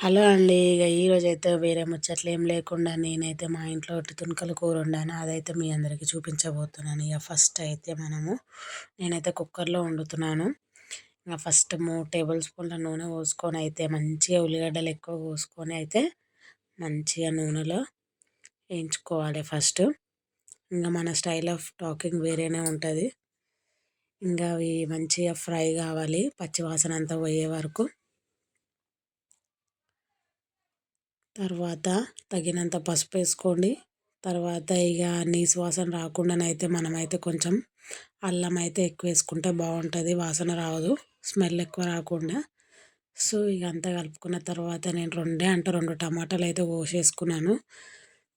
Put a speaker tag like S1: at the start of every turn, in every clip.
S1: Hello అండి ఇక ఈరోజు అయితే వేరే ముచ్చట్లు ఏం లేకుండా నేనైతే మా ఇంట్లో ఒట్టి కూర వండాను. అదైతే మీ అందరికీ చూపించబోతున్నాను. ఇక ఫస్ట్ అయితే మనము నేనైతే కుక్కర్లో వండుతున్నాను. ఇక ఫస్ట్ మూడు టేబుల్ స్పూన్ల నూనె పోసుకొని అయితే మంచిగా ఉల్లిగడ్డలు ఎక్కువ పోసుకొని అయితే మంచిగా నూనెలో వేయించుకోవాలి ఫస్ట్. ఇంకా మన స్టైల్ ఆఫ్ టాకింగ్ వేరేనే ఉంటుంది. ఇంకా అవి మంచిగా ఫ్రై కావాలి పచ్చివాసన అంతా పోయే వరకు. తర్వాత తగినంత పసుపు వేసుకోండి. తర్వాత ఇక నీసు వాసన రాకుండానైతే మనమైతే కొంచెం అల్లం అయితే ఎక్కువ వేసుకుంటే బాగుంటుంది వాసన రాదు స్మెల్ ఎక్కువ రాకుండా. సో ఇక అంతా కలుపుకున్న తర్వాత నేను రెండే అంటే రెండు టమాటాలు అయితే కోసేసుకున్నాను.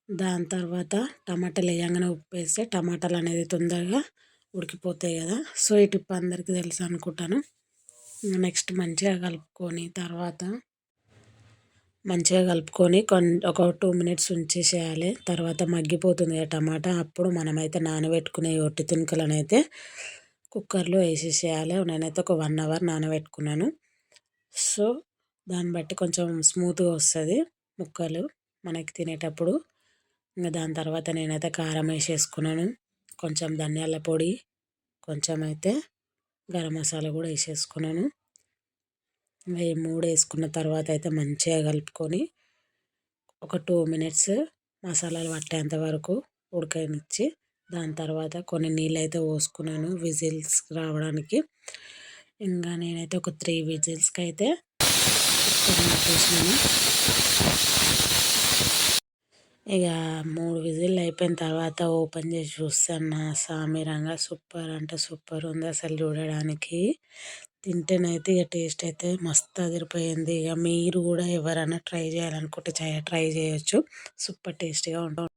S1: దాని తర్వాత టమాటాలు వేయంగానే ఉప్పు వేస్తే టమాటాలు అనేది తొందరగా ఉడికిపోతాయి కదా. సో ఈ టిప్ అందరికీ తెలుసు అనుకుంటాను నెక్స్ట్ మంచిగా కలుపుకొని తర్వాత మంచిగా కలుపుకొని కొన్ ఒక టూ మినిట్స్ ఉంచేసేయాలి. తర్వాత మగ్గిపోతుంది కదా టమాటా. అప్పుడు మనమైతే నానబెట్టుకునే ఒట్టి తునుకలను అయితే కుక్కర్లో వేసేసేయాలి. నేనైతే ఒక వన్ అవర్ నానబెట్టుకున్నాను. సో దాన్ని బట్టి కొంచెం స్మూత్గా వస్తుంది ముక్కలు మనకి తినేటప్పుడు. ఇంకా దాని తర్వాత నేనైతే కారం వేసేసుకున్నాను. కొంచెం ధనియాల పొడి కొంచెం అయితే గరం మసాలా కూడా వేసేసుకున్నాను. మూడు వేసుకున్న తర్వాత అయితే మంచిగా కలుపుకొని ఒక టూ మినిట్స్ మసాలాలు పట్టేంత వరకు ఉడకనిచ్చి దాని తర్వాత కొన్ని నీళ్ళు అయితే పోసుకున్నాను విజిల్స్ రావడానికి. ఇంకా నేనైతే ఒక త్రీ విజిల్స్కి అయితే పెట్టేసినాను ఇక మూడు విజిల్లు అయిపోయిన తర్వాత ఓపెన్ చేసి చూస్తాను. నా సామిరంగా సూపర్ అంటే సూపర్ ఉంది అసలు చూడడానికి. తింటేనైతే ఇక టేస్ట్ అయితే మస్తు అదిరిపోయింది ఇక మీరు కూడా ఎవరైనా ట్రై చేయాలనుకుంటే ట్రై చేయొచ్చు. సూపర్ టేస్టీగా ఉంటుంది